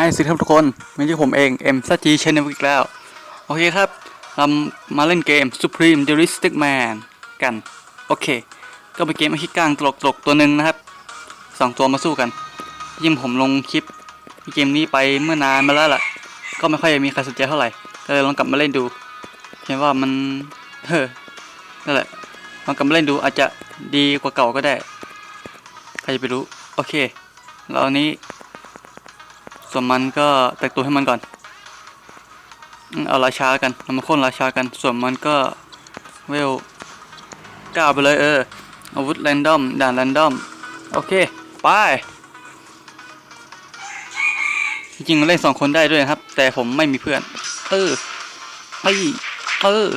ายสวัสดีครับทุกคนไม่ใช่ผมเองเอ็มซัจีเชนลอีกแล้ว โอเคครับเรามาเล่นเกม Supreme Dualistic Man กัน โอเค ก็เป็นเกมอาคิกลางตลกตลกๆตัวหนึ่งนะครับสองตัวมาสู้กันยิ่งผมลงคลิปเกมนี้ไปเมื่อนานมาแล้วล่ะ ก็ไม่ค่อยมีใครสนใจเท่าไหร่ ก็เลยลองกลับมาเล่นดูเห็นว่ามันเฮ้อนั่นแหละลองกลับมาเล่นดูอาจจะดีกว่าเก่าก็ได้ ใครจะไปรู้ โอเค แล้วอันนี้ ส่วนมันก็แต่งตัวให้มันก่อน เอาราชากันเรามาค่นราชากัน ส่วนมันก็เวลก้าวไปเลยเออ อาวุธแรนดอม ด่านแรนดอม โอเค ไป จริงๆเล่นสองคนได้ด้วยนะครับ แต่ผมไม่มีเพื่อน เออไปเออ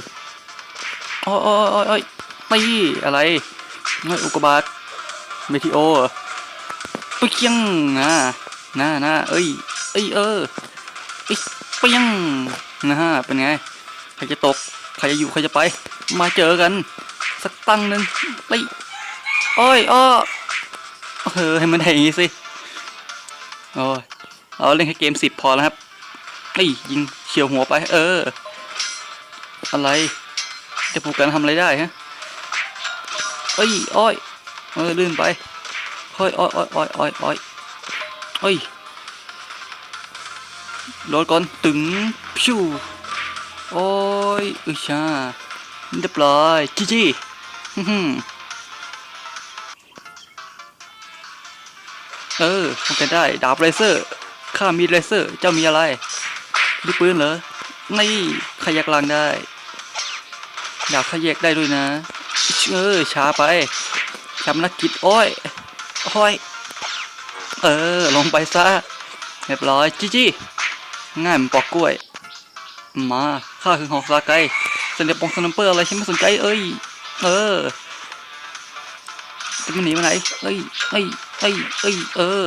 โอ้ยโอ้ยโอ้ยโอ้ยไปอะไรไม่อุกบาตเมทิโอเหรอไปเคียงนะ น่าน่าเอ้ย เอ้ยเออเอ้ยเปียงนะฮะเป็นไง ใครจะตก ใครจะอยู่ ใครจะไป มาเจอกัน สักตั้งหนึ่งไปโอ้ยอ้อเออให้มันได้อย่างงี้สิโอ้ยเอาเล่นแค่เกมสิบพอแล้วครับเอ้ยิงเฉียวหัวไป เออ อะไร จะปลูกกันทำอะไรได้ฮะเอ้ยอ้อยเออลื่นไปเฮ้ยอ้อยอ้อยอ้อยอ้อยอ้อย เฮ้ยโดนก่อนตึงพิวโอ้ยอึชาเรียบร้อยจีจีฮึ่มเออทำกันได้ดาบไรเซอร์ข้ามีไรเซอร์ เจ้ามีอะไรลูกปืนเหรอนี่ขยักลังได้ดาบขยักได้ด้วยนะ เออช้าไปชำนักกิจโอ้ยโอ้ย เออ ลงไปซะเรียบร้อยจีจีง่ายเหมันปอกกล้วย มาข้าคือหอกซาไกเสนเดปองสนัมเปอร์อะไรฉันไม่สนใจเอ้ย เออจะมันหนีมาไหนเอ้ยเอ้ยเอ้ยเอ้ยเออ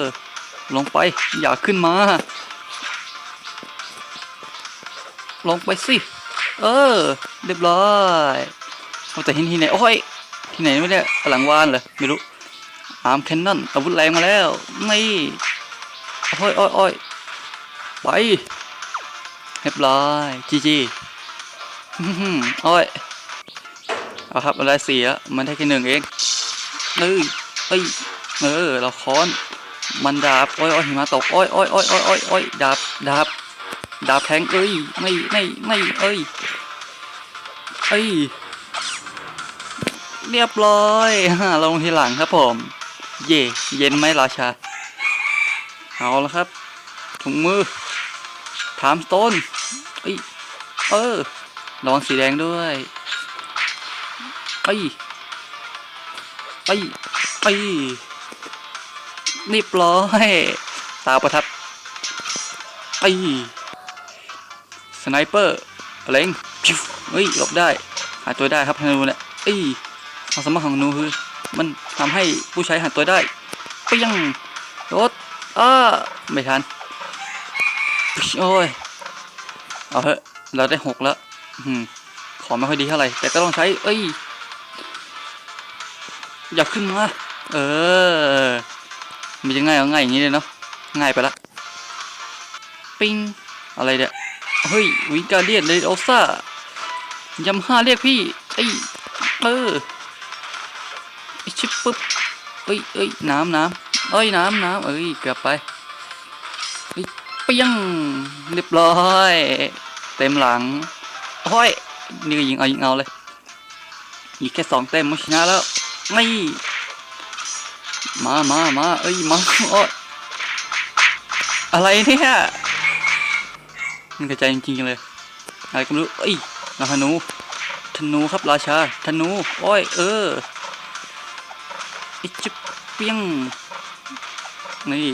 ลงไปอย่าขึ้นมา ลงไปสิเออ เรียบร้อยเอาแต่ที่ที่ไหนโอ้ยที่ไหนไม่ได้หลังวานเหรอไม่รู้ อาร์มแคนนอนอาวุธแรงมาแล้ว นี่โอ้ยโอ้ยโอ้ยไปเรียบร้อยจีจีโอ้ยเอาครับอะไรเสียมันได้แค่หนึ่งเองเอ้ยเอ้ยเออเราค้อนมันดาบโอ้ยโอ้ยหิมะตกโอ้ยโอ้ยโอ้ยโอ้ยโอ้ยโอ้ยดาบดาบดาบแทงเอ้ยไม่ไม่ไม่เอ้ยเอ้ยเรียบร้อยฮะลงทีหลังครับผม เย่เย็นไหมราชา เอาละครับถุงมือ ถามสโตนเอ้ยเออระวังสีแดงด้วยเอ้ยเอ้ยเอ้ยเรียบร้อยตาประทับเอ้ยสไนเปอร์เล็งพิวเฮ้ยหลบได้ หาตัวได้ครับธนูเนี่ยเอ้ยความสามารถของนูคือ มันทำให้ผู้ใช้หันตัวได้เปี้ยงรถอ้าไม่ทันโอ้ยเอาเถอะเราได้หกแล้วอขอไม่ค่อยดีเท่าไหร่แต่ก็ต้องใช้ เอ้ย อยากขึ้นมา เออ มันจะง่ายเอาง่ายอย่างนี้เลยเนาะง่ายไปละ ปิงอะไรเนี่ยเฮ้ยวิงการเดียนเลยโอซ่า ยำห้าเรียกพี่เอ้ยเออ ปุ๊บเอ้ยเอ้ยน้ำน้ำเอ้ยน้ำน้ำเอ้ยเกือบไปเฮ้ยเปี้ยงเรียบร้อย เต็มหลังโอ้ยนี่ก็ยิงเอายิงเอาเลยอีกแค่สองเต็มมันชนะแล้วไม่มามามาเอ้ยมาโอ้ยอะไรเนี่ยมันกระจายจริงๆเลยอะไรก็ไม่รู้เอ้ยนาธนูธนูครับราชาธนูโอ้ยเออ อิจิเปี้ยงนี่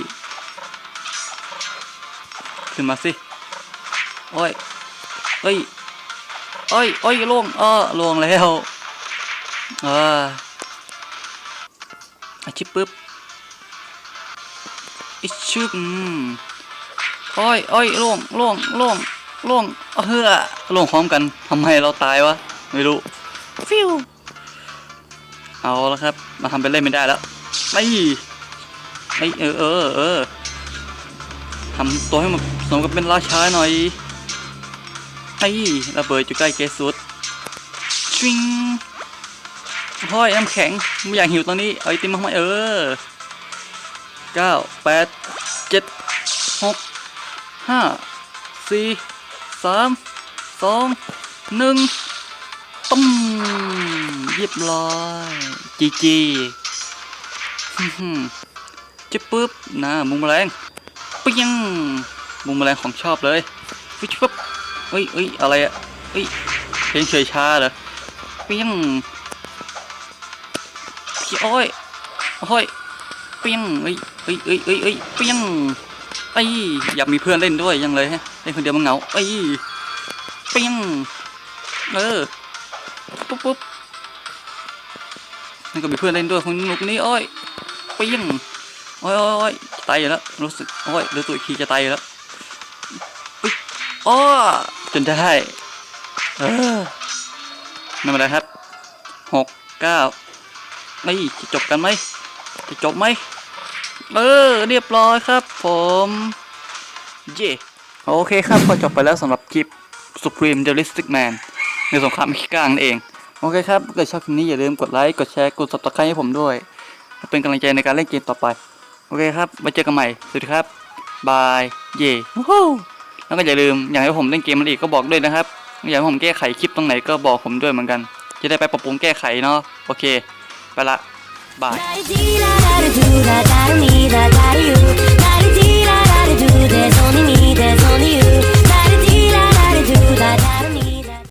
ขึ้นมาสิ โอ้ยเอ้ยเอ้ยเอ้ยล่วง เออล่วงแล้ว เออไอชิปึ๊บไอชิบอืมโอ้ยโอ้ยล่วงล่วงล่วงล่วงเฮ้อล่วงพร้อมกันทำไมเราตายวะ ไม่รู้ ฟิว เอาแล้วครับ มาทำเป็นเล่นไม่ได้แล้ว ไม่ไม่เออเออเออทำตัวให้มันสมกับเป็นราชาหน่อยไอ้ระเบิดอยู่ใกล้เกสุดชิงห้อยน้ำแข็งไม่อยากหิวตอนนี้เอาไอติมมาให้เออเก้าแปดเจ็ดหกห้าสี่สามสองหนึ่งตุ้ม เรียบร้อยจีจีฮึ่มๆจิ๊บปุ๊บนะมุงแมลงเปี้ยงมุงแมลงของชอบเลยฟิชปุ๊บเอ้ยเอ้ยอะไรอะเอ้ยเพลงเฉยชาเหรอเปี้ยงพี่อ้อยอ้อยเปี้ยงเอ้ยเอ้ยเอ้ยเอ้ยเอ้ยเปี้ยงไอ้ยอยากมีเพื่อนเล่นด้วยยังเลยฮะเล่นคนเดียวมันเหงาไอ้ยเปี้ยงเออปุ๊บปุ๊บ นี่ก็มีเพื่อนเล่นด้วยคนหนุกนี้อ้ยเปี้ยงโอ้ยโอ้ยตายอยู่แล้วรู้สึกโอ้ยรู้ตัวอีกทีจะตายอยู่แล้วอ้อจนได้เออไม่เป็นไรครับหกเก้าไม่จะจบกันไหมจะจบไหมเออเรียบร้อยครับผม เย่โอเคครับก็จบไปแล้วสำหรับคลิป Supreme Dualistic Man ในสงครามขี้กลางนั่นเอง โอเคครับถ้าเกิดชอบคลิปนี้อย่าลืมกดไลค์กดแชร์กด subscribe ให้ผมด้วย เป็นกำลังใจในการเล่นเกมต่อไป โอเคครับไว้เจอกันใหม่สวัสดีครับบายเย่วู้แล้วก็อย่าลืมอยากให้ผมเล่นเกมมันอีกก็บอกด้วยนะครับอยากให้ผมแก้ไขคลิปตรงไหนก็บอกผมด้วยเหมือนกัน จะได้ไปปรับปรุงแก้ไขเนาะโอเค ไปละบาย